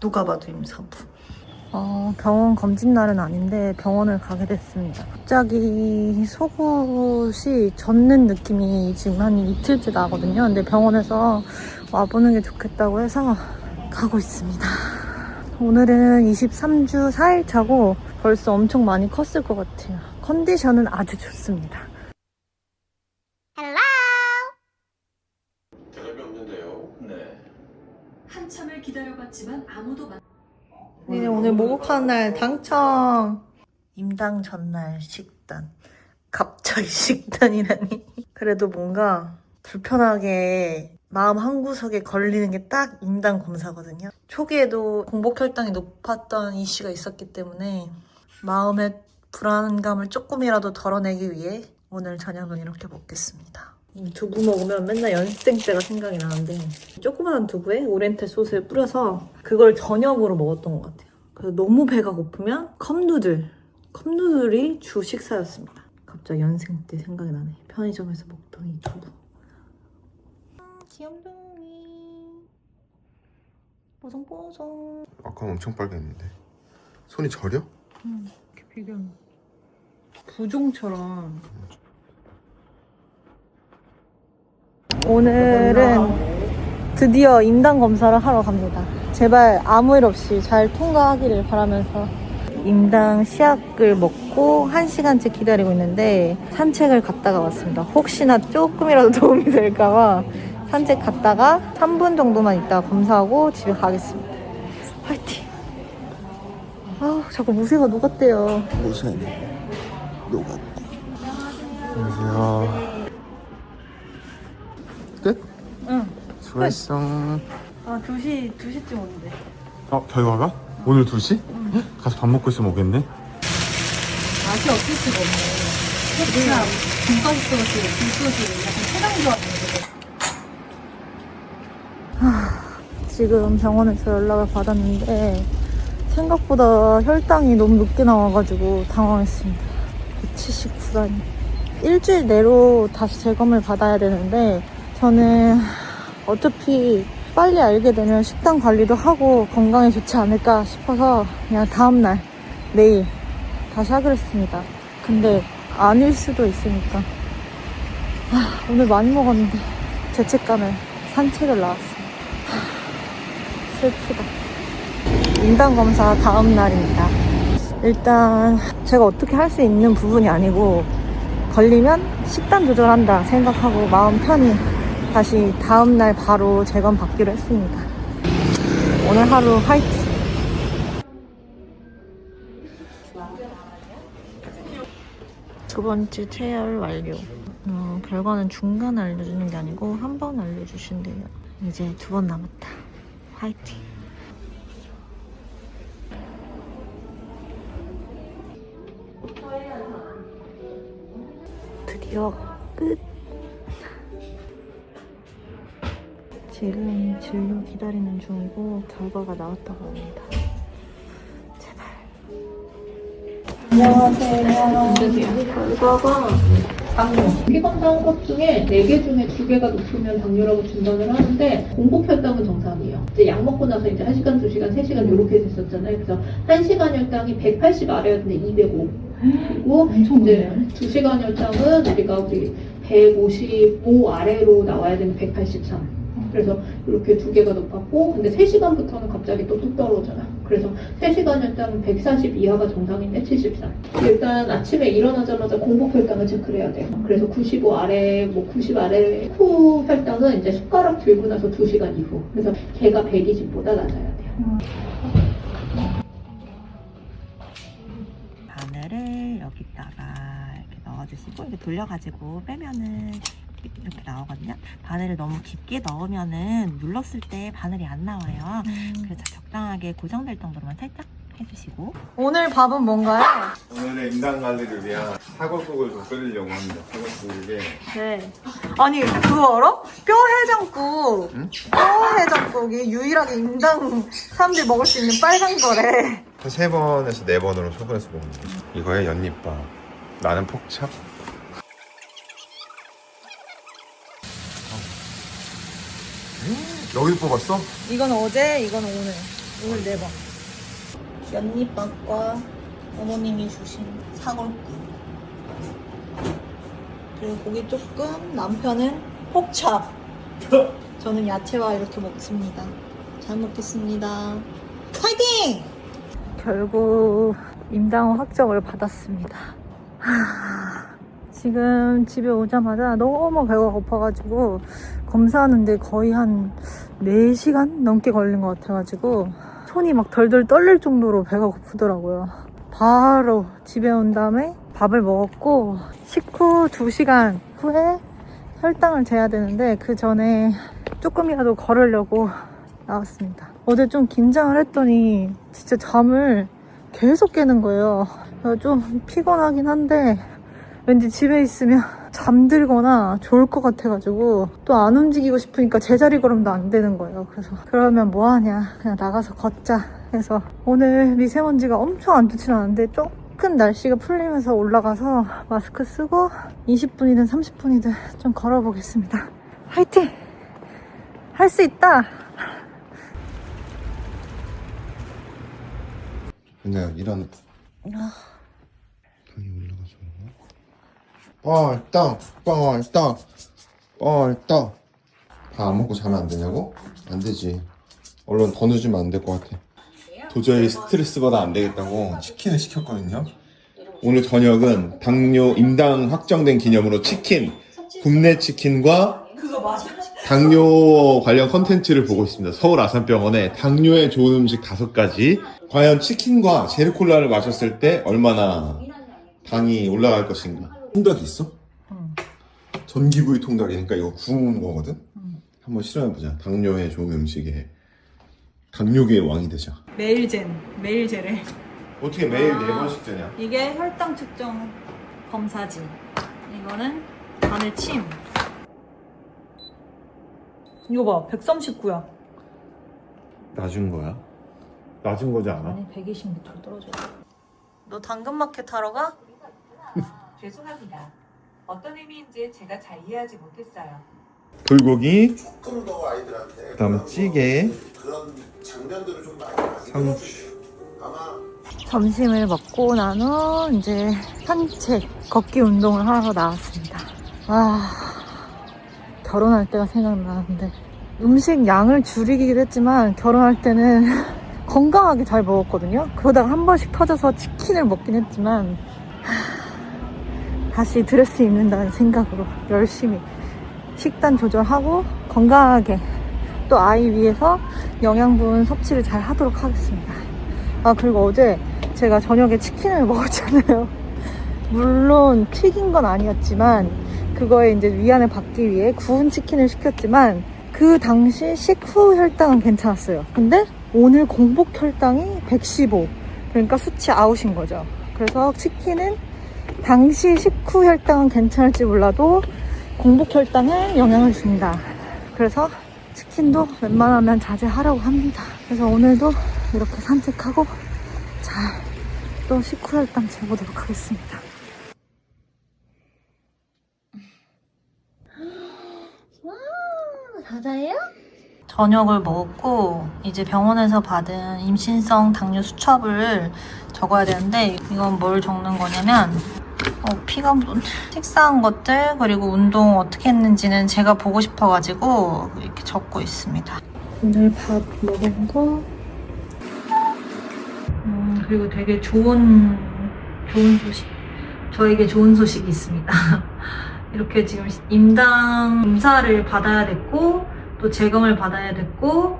누가 봐도 임산부. 어, 병원 검진 날은 아닌데 병원을 가게 됐습니다. 갑자기 속옷이 젖는 느낌이 지금 한 이틀째 나거든요. 근데 병원에서 와보는 게 좋겠다고 해서 가고 있습니다. 오늘은 23주 4일 차고 벌써 엄청 많이 컸을 것 같아요. 컨디션은 아주 좋습니다. 대답이 없는데요. 네. 한참을 기다려봤지만 아무도 만... 네, 오늘 목욕하는 날 당첨. 임당 전날 식단. 갑자기 식단이라니. 그래도 뭔가 불편하게 마음 한구석에 걸리는 게 딱 임당 검사거든요. 초기에도 공복 혈당이 높았던 이슈가 있었기 때문에 마음의 불안감을 조금이라도 덜어내기 위해 오늘 저녁은 이렇게 먹겠습니다. 두부 먹으면 맨날 연습생 때가 생각이 나는데 조그마한 두부에 오렌테 소스를 뿌려서 그걸 저녁으로 먹었던 것 같아요. 그래서 너무 배가 고프면 컵누들, 컵누들이 주 식사였습니다. 갑자기 연생 때 생각이 나네. 편의점에서 먹던 이 두부. 귀염둥이 뽀송뽀송 아까는 엄청 빨갰는데. 손이 저려? 이렇게 비교하면 부종처럼 오늘은 드디어 임당 검사를 하러 갑니다. 제발 아무 일 없이 잘 통과하기를 바라면서 임당 시약을 먹고 1시간째 기다리고 있는데 산책을 갔다가 왔습니다. 혹시나 조금이라도 도움이 될까봐 산책 갔다가 3분 정도만 있다 검사하고 집에 가겠습니다. 화이팅! 아우 자꾸 무쇠가 녹았대요. 무슨 녹았대. 안녕하세요. 끝? 응. 수고했어. 아 2시 2시쯤 오는데. 어, 결과가? 오늘 2시? 가서 밥 먹고 있으면 오겠네? 맛이 없을 수가 없네. 그냥 김가루 소스, 굴소스 약간 해당 조합인데. 지금 병원에서 연락을 받았는데 생각보다 혈당이 너무 높게 나와가지고 당황했습니다. 179라니. 일주일 내로 다시 재검을 받아야 되는데 저는 어차피 빨리 알게 되면 식단 관리도 하고 건강에 좋지 않을까 싶어서 그냥 다음날 내일 다시 하기로 했습니다. 근데 아닐 수도 있으니까. 아, 오늘 많이 먹었는데 죄책감에 산책을 나왔습니다. 하, 슬프다. 인당 검사 다음 날입니다. 일단 제가 어떻게 할 수 있는 부분이 아니고 걸리면 식단 조절한다 생각하고 마음 편히 다시 다음 날 바로 재검 받기로 했습니다. 오늘 하루 화이팅! 두 번째 체열 완료. 어, 결과는 중간 알려주는 게 아니고 한 번 알려주신대요. 이제 두 번 남았다. 화이팅. 드디어 끝. 지금 진료 기다리는 중이고 결과가 나왔다고 합니다. 제발. 피 검사한 것 중에 4개 중에 2개가 높으면 당뇨라고 진단을 하는데 공복 혈당은 정상이에요. 이제 약 먹고 나서 이제 1시간, 2시간, 3시간 이렇게 됐었잖아요. 그래서 1시간 혈당이 180 아래였는데 205. 그리고 이제 2시간 혈당은 우리가 우리 155 아래로 나와야 되는 183. 그래서 이렇게 두 개가 높았고 근데 3시간부터는 갑자기 또 뚝 떨어져요. 그래서 3시간 혈당은 140 이하가 정상인데 73. 일단 아침에 일어나자마자 공복 혈당을 체크를 해야 돼요. 그래서 95 아래, 뭐 90 아래 후 혈당은 이제 숟가락 들고 나서 2시간 이후. 그래서 걔가 120보다 낮아야 돼요. 바늘을 여기다가 이렇게 넣어주시고 이렇게 돌려가지고 빼면은 이렇게 나오거든요. 바늘을 너무 깊게 넣으면은 눌렀을 때 바늘이 안 나와요. 그래서 적당하게 고정될 정도로만 살짝 해주시고 오늘 밥은 뭔가요? 오늘은 인당 관리를 위한 사골국을 좀 끓이려고 합니다. 사골국에 네. 아니 그거 알아? 뼈 해장국. 응? 뼈 해장국이 유일하게 임당 사람들이 먹을 수 있는 빨간 거래. 한 세 번에서 네 번으로 소분해서 먹는 거죠. 이거에 연잎밥. 나는 폭찹. 음, 여기도 뽑았어? 이건 어제, 이건 오늘. 물 4번. 연잎밥과 어머님이 주신 사골국. 그리고 고기 조금, 남편은 폭찹. 저는 야채와 이렇게 먹습니다. 잘 먹겠습니다. 파이팅! 결국 임당호 확정을 받았습니다. 하, 지금 집에 오자마자 너무 배가 고파가지고 검사하는데 거의 한 4시간 넘게 걸린 것 같아가지고 손이 막 덜덜 떨릴 정도로 배가 고프더라고요. 바로 집에 온 다음에 밥을 먹었고 식후 2시간 후에 혈당을 재야 되는데 그 전에 조금이라도 걸으려고 나왔습니다. 어제 좀 긴장을 했더니 진짜 잠을 계속 깨는 거예요. 좀 피곤하긴 한데 왠지 집에 있으면 잠들거나 좋을 것 같아가지고 또 안 움직이고 싶으니까 제자리 걸음도 안 되는 거예요. 그래서 그러면 뭐 하냐 그냥 나가서 걷자 해서 오늘 미세먼지가 엄청 안 좋진 않은데 조금 날씨가 풀리면서 올라가서 마스크 쓰고 20분이든 30분이든 좀 걸어보겠습니다. 화이팅! 할 수 있다! 근데 이런 당이 올라가서 그런가? 뻘떡 뻘떡 뻘떡 밥 안 먹고 자면 안 되냐고? 안 되지 얼른 더 늦으면 안 될 것 같아 도저히 스트레스 받아 안 되겠다고 치킨을 시켰거든요 오늘 저녁은 당뇨 임당 확정된 기념으로 치킨 굽네 치킨과 당뇨 관련 컨텐츠를 보고 있습니다. 서울 아산병원에 당뇨에 좋은 음식 다섯 가지. 과연 치킨과 제르콜라를 마셨을 때 얼마나 당이 올라갈 것인가. 통닭이 있어? 전기구이 통닭이니까 이거 구운 거거든? 한번 실험해보자. 당뇨에 좋은 음식에. 당뇨계의 왕이 되자. 매일 젠, 매일 제래. 어떻게 매일 네 번씩 되냐? 이게 혈당 측정 검사지. 이거는 간의 침. 이거 봐, 139야. 낮은 거야? 낮은 거지 않아? 아니, 120m 떨어져. 너 당근마켓 하러 가? 죄송합니다. 어떤 의미인지 제가 잘 이해하지 못했어요. 불고기, 조금 더 아이들한테 그다음에 찌개, 그런 장면들을 좀 많이 상추. 아마 점심을 먹고 난 후 이제 산책, 걷기 운동을 하러 나왔습니다. 아, 결혼할 때가 생각나는데 음식 양을 줄이기도 했지만 결혼할 때는 건강하게 잘 먹었거든요. 그러다가 한 번씩 터져서 치킨을 먹긴 했지만 하, 다시 드레스 입는다는 생각으로 열심히 식단 조절하고 건강하게 또 아이 위해서 영양분 섭취를 잘 하도록 하겠습니다. 아 그리고 어제 제가 저녁에 치킨을 먹었잖아요. 물론 튀긴 건 아니었지만 그거에 이제 위안을 받기 위해 구운 치킨을 시켰지만 그 당시 식후 혈당은 괜찮았어요. 근데 오늘 공복 혈당이 115. 그러니까 수치 아웃인 거죠. 그래서 치킨은 당시 식후 혈당은 괜찮을지 몰라도 공복 혈당에 영향을 줍니다. 그래서 치킨도 웬만하면 자제하려고 합니다. 그래서 오늘도 이렇게 산책하고 잘 또 식후 혈당 재보도록 하겠습니다. 저녁을 먹었고 이제 병원에서 받은 임신성 당뇨 수첩을 적어야 되는데 이건 뭘 적는 거냐면 어, 피가 뭐- 식사한 것들 그리고 운동 어떻게 했는지는 제가 보고 싶어가지고 이렇게 적고 있습니다. 오늘 밥 먹은 거 음, 그리고 되게 좋은 좋은 소식 저에게 좋은 소식이 있습니다. 이렇게 지금 임당 검사를 받아야 됐고 또 재검을 받아야 됐고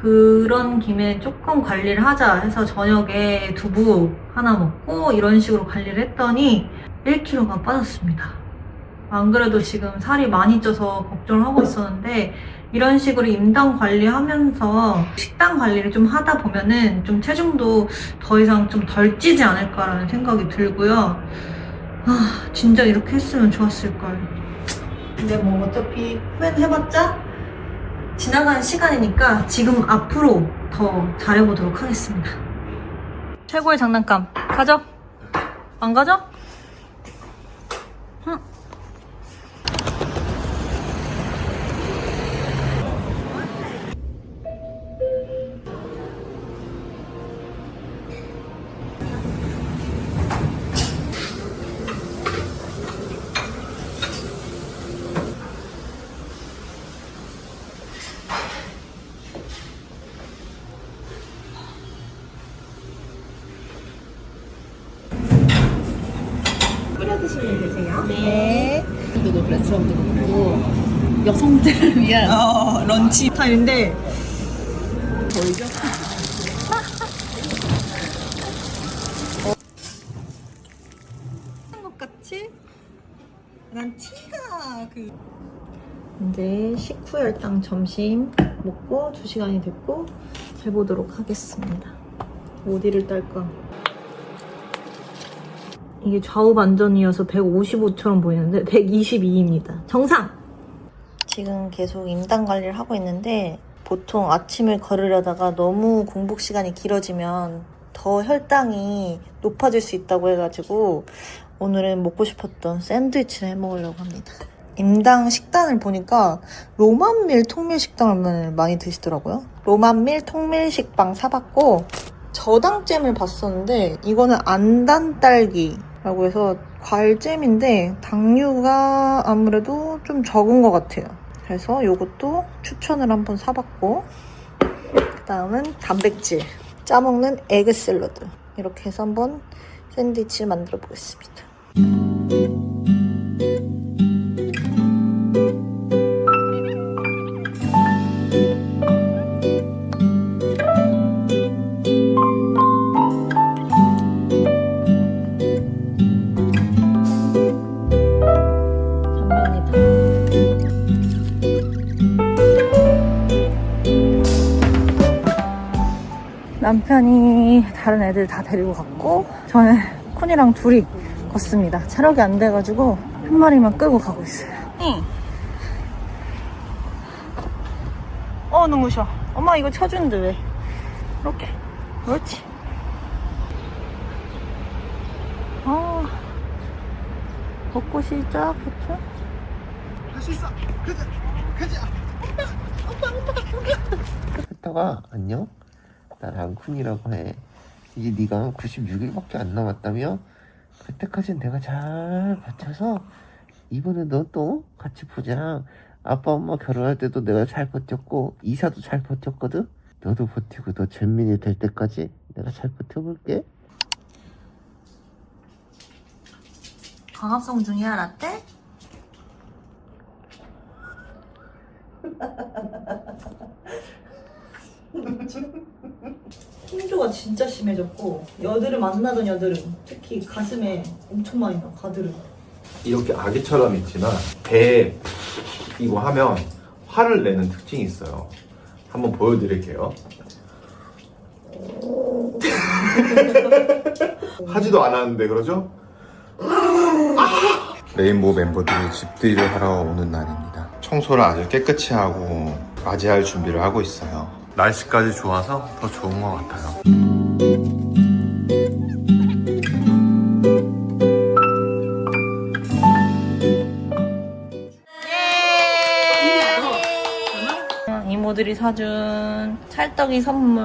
그런 김에 조금 관리를 하자 해서 저녁에 두부 하나 먹고 이런 식으로 관리를 했더니 1kg가 빠졌습니다. 안 그래도 지금 살이 많이 쪄서 걱정을 하고 있었는데 이런 식으로 임당 관리하면서 식단 관리를 좀 하다 보면은 좀 체중도 더 이상 좀 덜 찌지 않을까라는 생각이 들고요. 아, 진짜 이렇게 했으면 좋았을걸. 근데 뭐 어차피 후회는 해봤자 지나간 시간이니까 지금 앞으로 더 잘해보도록 하겠습니다. 최고의 장난감. 가져? 안 가져? 사람들 그리고 여성들을 위한 어, 런치 타임인데 것 같이? 난 티가 그 이제 식후 혈당 점심 먹고 2시간이 됐고 재보도록 하겠습니다. 어디를 딸까? 이게 좌우 반전이어서 155처럼 보이는데 122입니다. 정상! 지금 계속 임당 관리를 하고 있는데 보통 아침을 걸으려다가 너무 공복 시간이 길어지면 더 혈당이 높아질 수 있다고 해가지고 오늘은 먹고 싶었던 샌드위치를 해 먹으려고 합니다. 임당 식단을 보니까 로만밀 통밀 식당을 많이 드시더라고요. 로만밀 통밀 식빵 사봤고 저당잼을 봤었는데 이거는 안단 딸기라고 해서 과일잼인데 당류가 아무래도 좀 적은 것 같아요. 그래서 이것도 추천을 한번 사봤고 그 다음은 단백질 짜먹는 에그 샐러드 이렇게 해서 한번 샌드위치를 만들어 보겠습니다. 다른 애들 다 데리고 갔고 저는 콘이랑 둘이 걷습니다. 체력이 안 돼가지고 한 마리만 끄고 가고 있어요. 응. 어 눈부셔. 엄마 이거 쳐주는데 왜? 이렇게. 그렇지. 아 벚꽃이 쫙 폈죠? 했다가 안녕 나 랑 쿤이라고 해 이제 네가 96일밖에 안 남았다며? 그때까지는 내가 잘 버텨서 이번에 너 또 같이 보자. 아빠 엄마 결혼할 때도 내가 잘 버텼고 이사도 잘 버텼거든? 너도 버티고 너 전민이 될 때까지 내가 잘 버텨볼게. 광합성 중이야 라떼? 홍조가 진짜 심해졌고 여드름 안 나던 여드름 특히 가슴에 엄청 많이 나 가드름 이렇게 아기처럼 있지만 배에 이거 하면 화를 내는 특징이 있어요. 한번 보여드릴게요. 하지도 않았는데 그러죠? 레인보우 멤버들이 집들이를 하러 오는 날입니다 청소를 아주 깨끗이 하고 맞이할 준비를 하고 있어요 날씨까지 좋아서 더 좋은 것 같아요. 사준 찰떡이 선물.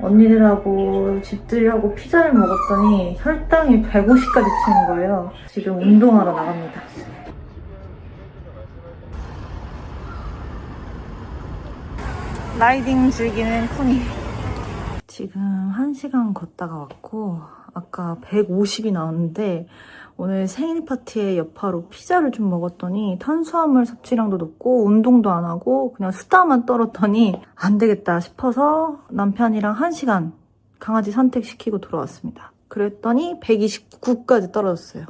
언니들하고 집들이하고 피자를 먹었더니 혈당이 150까지 치는 거예요. 지금 운동하러 나갑니다. 라이딩 즐기는 코니. 지금 1시간 걷다가 왔고 아까 150이 나왔는데 오늘 생일 파티의 여파로 피자를 좀 먹었더니 탄수화물 섭취량도 높고 운동도 안 하고 그냥 수다만 떨었더니 안 되겠다 싶어서 남편이랑 1시간 강아지 산책시키고 돌아왔습니다. 그랬더니 129까지 떨어졌어요.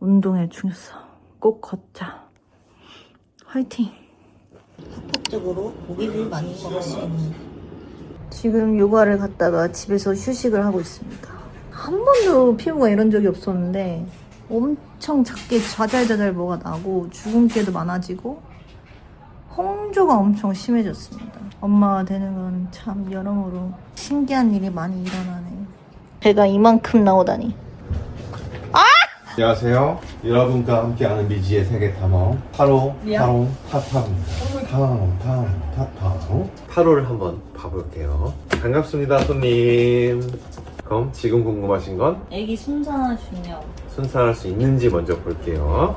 운동의 중요성 꼭 걷자. 화이팅! 합법적으로 고기를 많이 있는 지금 요가를 갔다가 집에서 휴식을 하고 있습니다. 한 번도 피부가 이런 적이 없었는데 엄청 작게 자잘자잘 뭐가 나고 주근깨도 많아지고 홍조가 엄청 심해졌습니다. 엄마가 되는 건 참 여러모로 신기한 일이 많이 일어나네. 배가 이만큼 나오다니. 안녕하세요. 여러분과 함께하는 미지의 세계 탐험 타로 타로 타타로입니다. 타로 타로 타타로 타로를 한번 봐볼게요. 반갑습니다, 손님. 그럼 지금 궁금하신 건 애기 순산화 중요. 순산할 수 있는지 먼저 볼게요.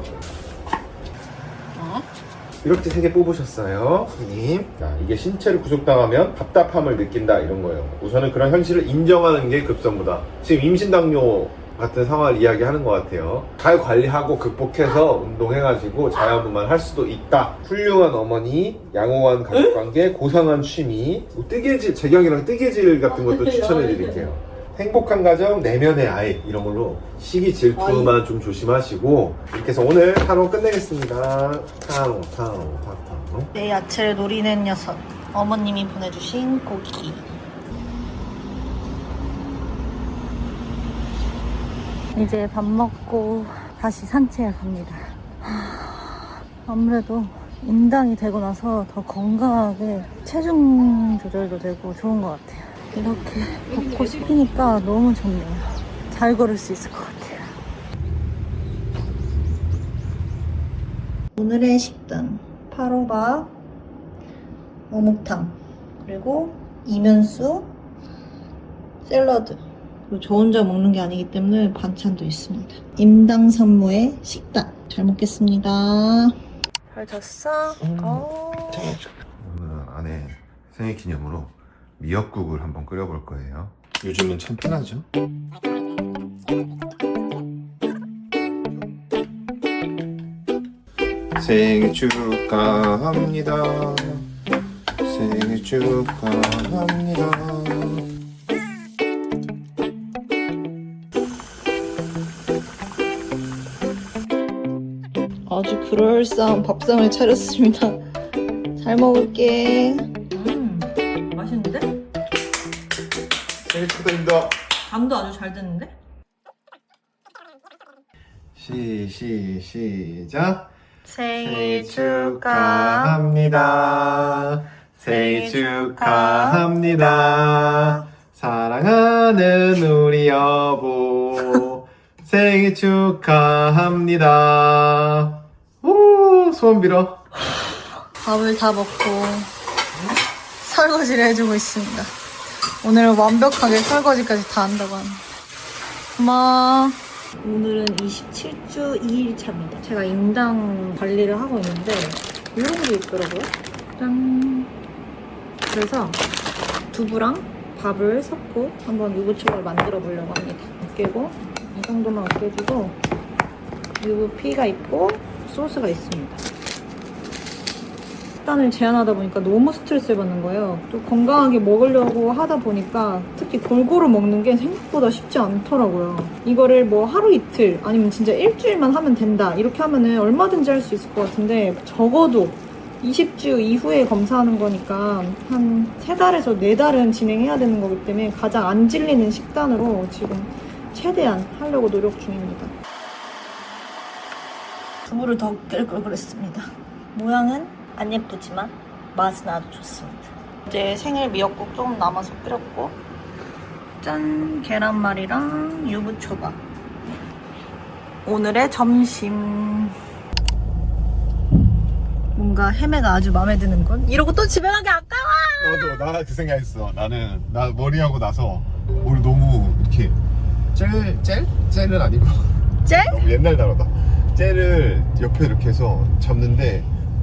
이렇게 세 개 뽑으셨어요, 손님. 자, 이게 신체를 구속당하면 답답함을 느낀다 이런 거예요. 우선은 그런 현실을 인정하는 게 급선무다. 지금 임신 당뇨 같은 상황을 이야기하는 것 같아요. 잘 관리하고 극복해서 운동해가지고 자연분만 할 수도 있다. 훌륭한 어머니, 양호한 가족관계, 고상한 취미, 뭐 뜨개질, 재경이랑 뜨개질 같은 것도 추천해드릴게요. 행복한 가정, 내면의 아이 이런 걸로 시기 질투만 좀 조심하시고 이렇게 해서 오늘 타로 끝내겠습니다. 타로, 타로, 타로. 내 야채를 노리는 녀석. 어머님이 보내주신 고기. 이제 밥 먹고 다시 산책을 갑니다. 하, 아무래도 임당이 되고 나서 더 건강하게 체중 조절도 되고 좋은 것 같아요. 이렇게 걷고 싶으니까 너무 좋네요. 잘 걸을 수 있을 것 같아요. 오늘의 식단. 파로밥, 어묵탕, 그리고 이면수, 샐러드. 그리고 저 혼자 먹는 게 아니기 때문에 반찬도 있습니다. 임당 산모의 식단. 잘 먹겠습니다. 잘 잤어? 어. 오늘 아내 생일 기념으로 미역국을 한번 끓여볼 거예요. 요즘은 참 편하죠? 생일 축하합니다. 생일 축하합니다. 아주 그럴싸한 밥상을 차렸습니다. 잘 먹을게. 감도 아주 잘 됐는데? 시, 시, 시작. 생일 축하합니다. 생일 축하합니다. 사랑하는 우리 여보. 생일 축하합니다. 오, 소원 빌어. 밥을 다 먹고 설거지를 해주고 있습니다. 오늘은 완벽하게 설거지까지 다 한다고 합니다. 고마워. 오늘은 27주 2일 차입니다. 제가 인당 관리를 하고 있는데 이런 게 있더라고요. 짠. 그래서 두부랑 밥을 섞고 한번 유부초밥을 만들어 보려고 합니다. 으깨고 이 정도만 으깨주고 유부피가 있고 소스가 있습니다. 식단을 제한하다 보니까 너무 스트레스를 받는 거예요. 또 건강하게 먹으려고 하다 보니까 특히 골고루 먹는 게 생각보다 쉽지 않더라고요. 이거를 뭐 하루 이틀 아니면 진짜 일주일만 하면 된다 이렇게 하면은 얼마든지 할 수 있을 것 같은데 적어도 20주 이후에 검사하는 거니까 한세 달에서 네 달은 진행해야 되는 거기 때문에 가장 안 질리는 식단으로 지금 최대한 하려고 노력 중입니다. 두부를 더 깰 걸 그랬습니다. 모양은 안 예쁘지만 맛은 아주 좋습니다. 이제 생일 미역국 조금 남아서 끓였고 짠 계란말이랑 유부초밥 오늘의 점심 뭔가 헤매가 아주 마음에 드는군 이러고 또 집에 가기 아까워 나도 나그 생각했어. 나는 나 머리하고 나서 오늘 너무 이렇게 젤 젤? 젤은 아니고 젤? 너무 옛날 단어다. 젤을 옆에 이렇게 해서 잡는데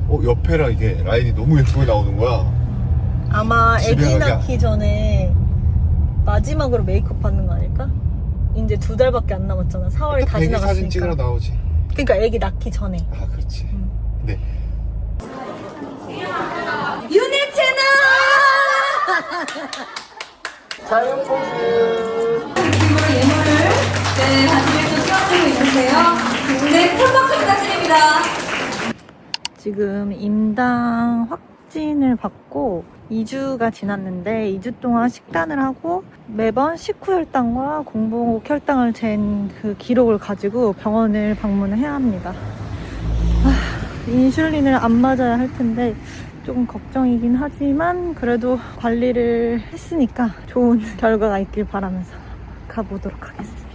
어 옆에랑 이게 라인이 너무 예쁘게 나오는 거야. 아마 집에 애기 가기야. 낳기 전에 마지막으로 메이크업 받는 거 아닐까? 이제 두 달밖에 안 남았잖아 4월 다 배기 사진 찍으러 지나갔으니까 나오지. 그러니까 애기 낳기 전에 아 그렇지. 네. 네, 다시 또 찍어주고 있는데요. 네, 큰 박수 부탁드립니다. 지금 임당 확진을 받고 2주가 지났는데 2주 동안 식단을 하고 매번 식후 혈당과 공복 혈당을 잰 그 기록을 가지고 병원을 방문해야 합니다. 아, 인슐린을 안 맞아야 할 텐데 조금 걱정이긴 하지만 그래도 관리를 했으니까 좋은 결과가 있길 바라면서 가보도록 하겠습니다.